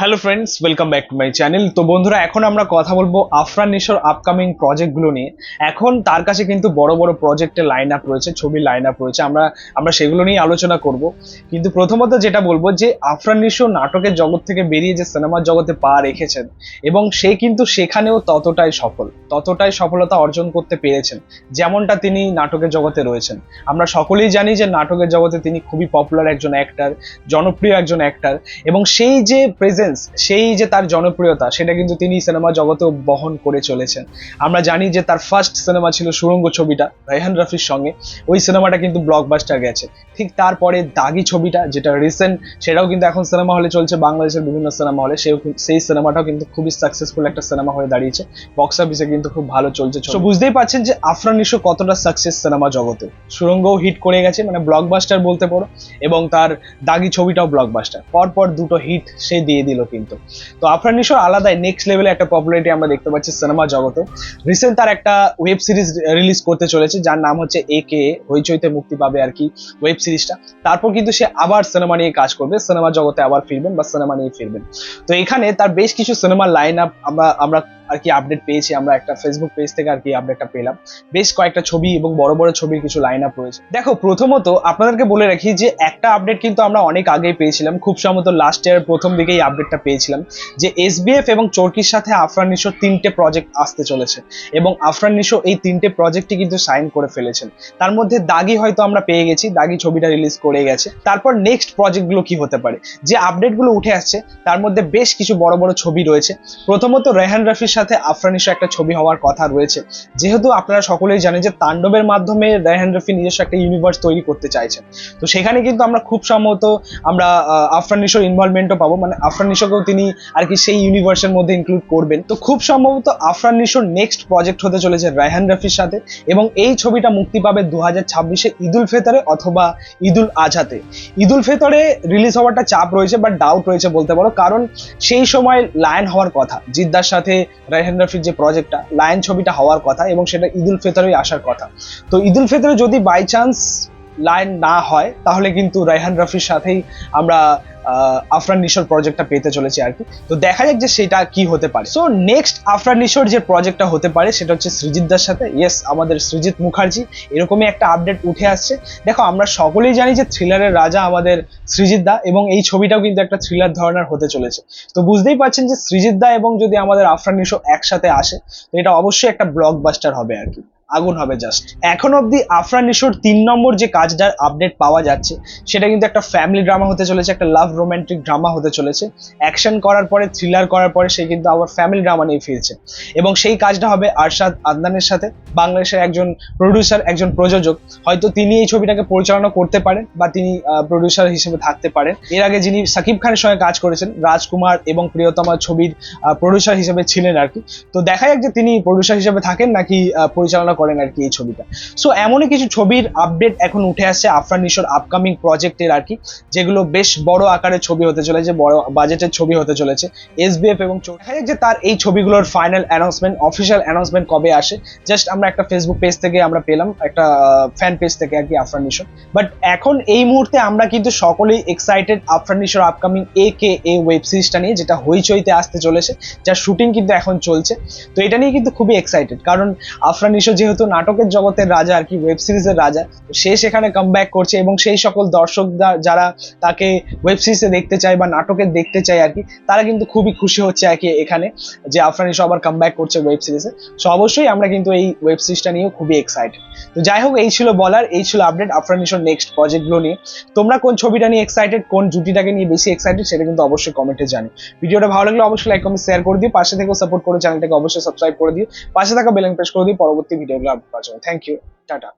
Hello friends welcome back to my channel তো বন্ধুরা, এখন আমরা কথা বলব আফরান নিশোর আপকামিং প্রজেক্টগুলো নিয়ে। এখন তার কাছে কিন্তু বড় বড় প্রজেক্টের লাইন আপ রয়েছে, ছবির লাইন আপ রয়েছে, আমরা আমরা সেগুলো নিয়ে আলোচনা করব। কিন্তু প্রথমত যেটা বলব যে, আফরান নিশো নাটকের জগৎ থেকে বেরিয়ে যে সিনেমার জগতে পা রেখেছেন, এবং সে কিন্তু সেখানেও ততটাই সফল, ততটাই সফলতা অর্জন করতে পেরেছেন, যেমনটা তিনি নাটকের জগতে রয়েছেন। আমরা সকলেই জানি যে নাটকের জগতে তিনি খুবই পপুলার একজন অ্যাক্টার জনপ্রিয় একজন অ্যাক্টার এবং সেই যে প্রেজেন্স সেই যে তার জনপ্রিয়তা, সেটা কিন্তু তিনি সিনেমা জগতেও বহন করে চলেছেন। আমরা জানি যে তার ফার্স্ট সিনেমা ছিল সুরঙ্গ ছবিটা রায়হান রফির সঙ্গে। ওই সিনেমাটা কিন্তু ব্লকবাস্টার গেছে। ঠিক তারপরে দাগি ছবিটা, যেটা রিসেন্ট সেটাও কিন্তু এখন সিনেমা হলে চলছে, বাংলাদেশের বিভিন্ন সিনেমা হলে সেও সেই সিনেমাটাও কিন্তু খুবই সাকসেসফুল একটা সিনেমা হয়ে দাঁড়িয়েছে। বক্স অফিসে কিন্তু খুব ভালো চলছে তো বুঝতেই পারছেন যে আফরান নিশো কতটা সাকসেস সিনেমা জগতে। সুরঙ্গও হিট করে গেছে মানে ব্লকবাস্টার বলতে পারো, এবং তার দাগি ছবিটাও ব্লকবাস্টার পরপর দুটো হিট সে দিয়ে দিল। কিন্তু। তো আফরান নিশোর আলাদাই নেক্সট লেভেলে একটা পপুলারিটি আমরা দেখতে পাচ্ছি সিনেমা জগতে। রিসেন্ট তার একটা ওয়েব সিরিজ রিলিজ করতে চলেছে, যার নাম হচ্ছে এ কে হইচইতে মুক্তি পাবে আর কি ওয়েব সিরিজটা তারপর কিন্তু সে আবার সিনেমা নিয়ে কাজ করবে সিনেমা জগতে আবার ফিরবেন বা সিনেমা নিয়ে ফিরবেন। তো এখানে তার বেশ কিছু সিনেমার লাইন আপ আমরা আমরা আর কি আপডেট পেয়েছি আমরা একটা ফেসবুক পেজ থেকে আর কি আপডেটটা পেলাম। বেশ কয়েকটা ছবি এবং বড় বড় ছবির কিছু লাইন আপ রয়েছে। দেখো, প্রথমত আপনাদেরকে বলে রাখি যে একটা আপডেট কিন্তু আমরা অনেক আগেই পেয়েছিলাম। খুব সম্ভবত লাস্ট ইয়ার প্রথম দিকেই আপডেটটা পেয়েছিলাম যে এসবিএফ এবং চরকির সাথে আফরান নিশোর তিনটে প্রজেক্ট আসতে চলেছে এবং আফরান নিশো এই তিনটে প্রজেক্টই কিন্তু সাইন করে ফেলেছেন। তার মধ্যে দাগি হয়তো আমরা পেয়ে গেছি, দাগি ছবিটা রিলিজ করে গেছে। তারপর নেক্সট প্রজেক্টগুলো কি হতে পারে? যে আপডেটগুলো উঠে আসছে, তার মধ্যে বেশ কিছু বড় বড় ছবি রয়েছে। প্রথমত রেহান রফির সাথে আফরান নিশো একটা ছবি হওয়ার কথা রয়েছে। যেহেতু আপনারা সকলেই জানেন যে তাণ্ডবের মাধ্যমে রেহান রফি নিজস্ব একটা ইউনিভার্স তৈরি করতে চাইছেন। তো সেখানে কিন্তু আমরা খুব সম্ভবত আমরা আহ, আফরান নিশোর ইনভলভমেন্টও পাবো। মানে আফরান নিশোকেও তিনি আর কি সেই ইউনিভার্সের মধ্যে ইনক্লুড করবেন। তো খুব সম্ভবত আফরান নিশোর নেক্সট প্রজেক্ট হতে চলেছে রায়হান রফির সাথে এবং এই ছবিটা মুক্তি পাবে দু হাজার ছাব্বিশে ঈদুল ফেতরে অথবা ঈদুল আজহাতে। ঈদুল ফেতরে রিলিজ হওয়াটা চাপ রয়েছে বাট ডাউট রয়েছে বলতে পারো। কারণ সেই সময় লায়ন হওয়ার কথা জিদ্দার সাথে রায়হান রফির যে প্রজেক্টটা লায়ন ছবিটা হওয়ার কথা এবং সেটা ঈদুল ফেতরেই আসার কথা। তো ঈদুল ফেতরে যদি বাই চান্স লাইন না হয়, তাহলে কিন্তু রায়হান রফির সাথেই আমরা আফরান নিশোর প্রজেক্টটা পেতে চলেছি আর কি। তো দেখা যাক যে সেটা কি হতে পারে। সো নেক্সট আফরান নিশোর যে প্রজেক্টটা হতে পারে, সেটা হচ্ছে সৃজিতদার সাথে। ইয়েস আমাদের সৃজিত মুখার্জি, এরকমই একটা আপডেট উঠে আসছে। দেখো, আমরা সকলেই জানি যে থ্রিলারের রাজা আমাদের সৃজিত দা, এবং এই ছবিটাও কিন্তু একটা থ্রিলার ধরনের হতে চলেছে। তো বুঝতেই পারছেন যে সৃজিত দা এবং যদি আমাদের আফরান নিশো একসাথে আসে, তো এটা অবশ্যই একটা ব্লকবাস্টার হবে আর কি। আগুন হবে জাস্ট এখন অবধি আফরান নিশোর তিন নম্বর যে কাজটার আপডেট পাওয়া যাচ্ছে, সেটা কিন্তু একটা ফ্যামিলি ড্রামা হতে চলেছে, একটা লাভ রোমান্টিক ড্রামা হতে চলেছে। অ্যাকশন করার পরে থ্রিলার করার পরে সে কিন্তু আবার ফ্যামিলি ড্রামা নিয়ে ফিরছে। এবং সেই কাজটা হবে আরশাদ আদনানের সাথে, বাংলাদেশের একজন প্রডিউসার একজন প্রযোজক। হয়তো তিনি এই ছবিটাকে পরিচালনা করতে পারেন বা তিনি প্রডিউসার হিসেবে থাকতে পারেন। এর আগে যিনি সাকিব খানের সঙ্গে কাজ করেছেন, রাজকুমার এবং প্রিয়তমা ছবির প্রডিউসার হিসেবে ছিলেন আর কি। তো দেখা যাক যে তিনি প্রডিউসার হিসেবে থাকেন নাকি পরিচালনা করেন আর কি এই ছবিটা। সো এমনই কিছু ছবির আপডেট এখন উঠে আসছে আফরান নিশোর আপকামিং প্রজেক্টের আর কি, যেগুলো বেশ বড় আকারের ছবি হতে চলেছে, বড় বাজেটের ছবি হতে চলেছে। এসবিএফ এবং চো- দেখা যাক যে তার এই ছবিগুলোর ফাইনাল অ্যানাউন্সমেন্ট অফিসিয়াল অ্যানাউন্সমেন্ট কবে আসে জাস্ট আমরা একটা ফেসবুক পেজ থেকে আমরা পেলাম, একটা ফ্যান পেজ থেকে আর কি আফরান নিশোর বাট এখন এই মুহূর্তে আমরা কিন্তু সকলেই excited Afran Nisho upcoming A K A web সিরিজটা নিয়ে, যেটা হইচইতে আসতে চলেছে, যার শুটিং কিন্তু এখন চলছে। তো এটা নিয়ে কিন্তু খুবই এক্সাইটেড কারণ আফরান নিশো যেহেতু নাটকের জগতের রাজা আর কি ওয়েব সিরিজের রাজা, সে সেখানে কাম করছে এবং সেই সকল দর্শক যারা তাকে ওয়েব সিরিজে দেখতে চায় বা নাটকে দেখতে চায় আর কি, তারা কিন্তু খুবই খুশি হচ্ছে আর কি এখানে যে আফরান নিশো আবার কাম করছে ওয়েব সিরিজে সো অবশ্যই আমরা কিন্তু এই ওয়েব সিরিজটা নিয়েও খুবই এক্সাইটেড তো যাই হোক, এই ছিল বলার, এই ছিল আপডেট আফরান নিশোর নেক্সট প্রজেক্টগুলো নিয়ে। তোমরা কোন ছবিটা নিয়ে এক্সাইটেড কোন জুটিটাকে নিয়ে বেশি এক্সাইটেড সেটা কিন্তু অবশ্যই কমেন্টে জানি ভিডিওটা ভালো লাগলে অবশ্যই লাইক কমেন্ট শেয়ার করে দিও। পাশে থেকেও সাপোর্ট করে চ্যানেলটাকে অবশ্যই সাবস্ক্রাইব করে দিও। পাশে থাকা বেল প্রেস করে দিও। পরবর্তী ভিডিওগুলো Thank you. Tata.